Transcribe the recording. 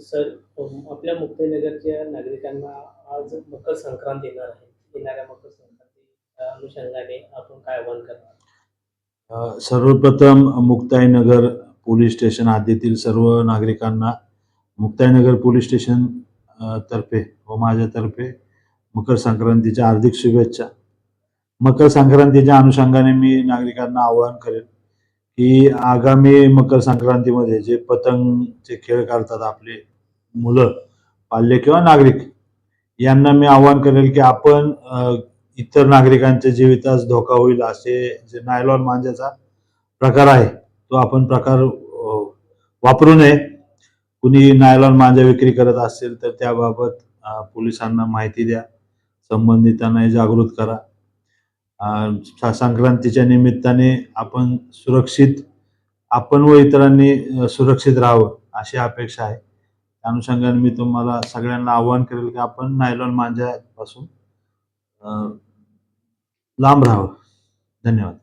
Sir आपल्या मुक्ताईनगरच्या नागरिकांना आज मकर संक्रांत येणार आहे. येणाऱ्या मकर संक्रांती अनुषंगाने आपण काय आवाहन करणार? सर्वप्रथम मुक्ताईनगर पोलीस स्टेशन हद्दीतील सर्व नागरिकांना मुक्ताईनगर पोलीस स्टेशन तर्फे व माझ्यातर्फे मकर संक्रांतीच्या हार्दिक शुभेच्छा. मकर संक्रांतीच्या अनुषंगाने मी नागरिकांना आवाहन करेन की आगामी मकर संक्रांतीमध्ये जे पतंगचे खेळ करतात आपले मुलं पाल्य किंवा नागरिक यांना मी आवाहन करेल की आपण इतर नागरिकांच्या जीवितास धोका होईल असे जे नायलॉन मांजाचा प्रकार आहे तो आपण प्रकार वापरू नये. कुणी नायलॉन मांजा विक्री करत असेल तर त्याबाबत पोलिसांना माहिती द्या. संबंधितांना जागृत करा. संक्रांतीच्या निमित्ताने आपण सुरक्षित आपण व इतरांनी सुरक्षित राहावं अशी अपेक्षा आहे. त्या अनुषंगाने मी तुम्हाला सगळ्यांना आवाहन करेल की आपण नायलॉन मांजापासून लांब राहावं. धन्यवाद.